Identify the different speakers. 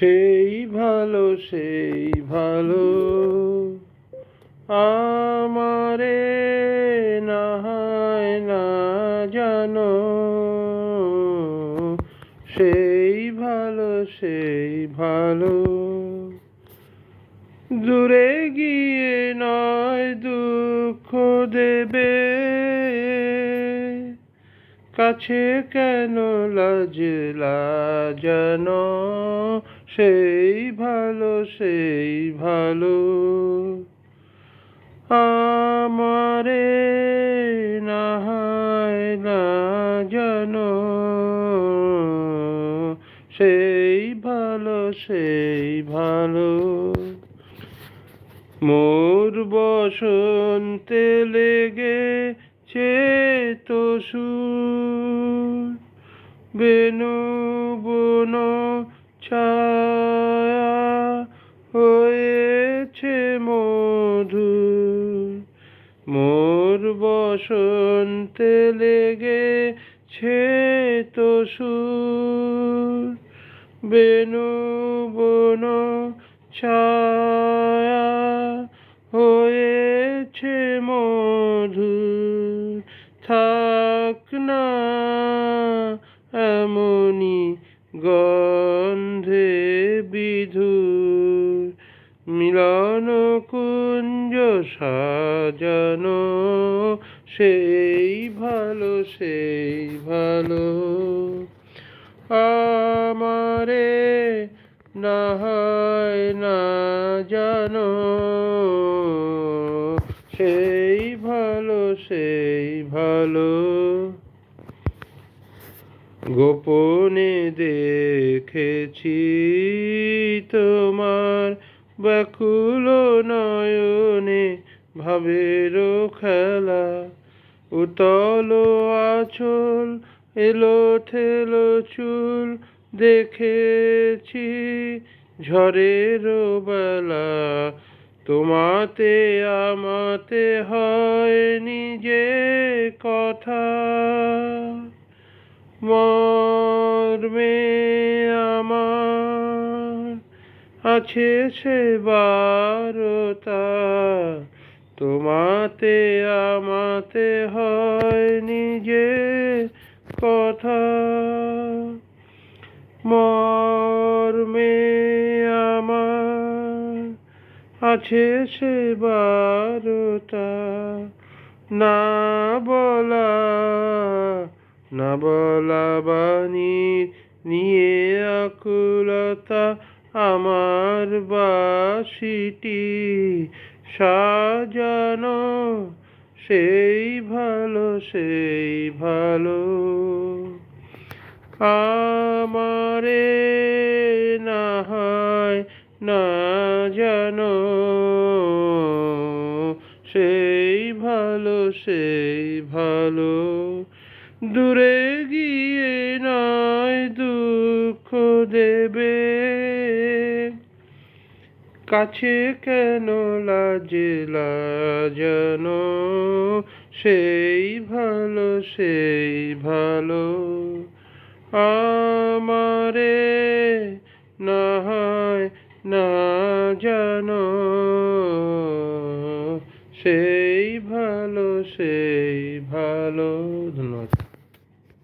Speaker 1: সেই ভালো সেই ভালো আমারে না হয় না জানো। সেই ভালো সেই ভালো দূরে গিয়ে নয় দুঃখ দেবে। কাছে কেন লাজলা যেন? সেই ভালো সেই ভালো। আমারে না না জানো সেই ভালো সেই ভালো। মোর বসন্তে লেগেছে তো বেনু বন ছায়া হয়েছে মধুর। মোর বসন্তে লেগেছে তো বেনু বন ছায়া থাক না এমনি গন্ধে বিধুর মিলন কুঞ্জ সাজানো, সেই ভালো সেই ভালো। আমারে না হয় না জানো, সেই ভালো সেই ভালো। গোপনে দেখেছি তোমার ব্যাকুল নয়নে ভাবেরও খেলা। উতল আছল এলো থেলো চুল দেখেছি ঝড়ের বেলা। তোমাতে আমাতে হয় যে কথা। মর্মে আমার আছে সে বারতা। তোমাতে আমাতে হয় যে কথা। মর্মে আমার আছে সে বারতা। না বলা না বলা নিয়ে আকুলতা আমার বাসিটি সাজানো, সেই ভালো সেই ভালো। আমারে না হয় না জানো, সেই ভালো সেই ভালো। দূরে গিয়ে নয় দুঃখ দেবে। কাছে কেন লাজে লাজন সেই ভালো সেই ভালো। আমারে না না জানো সেই ভালো সেই ভালো। ধন্যবাদ।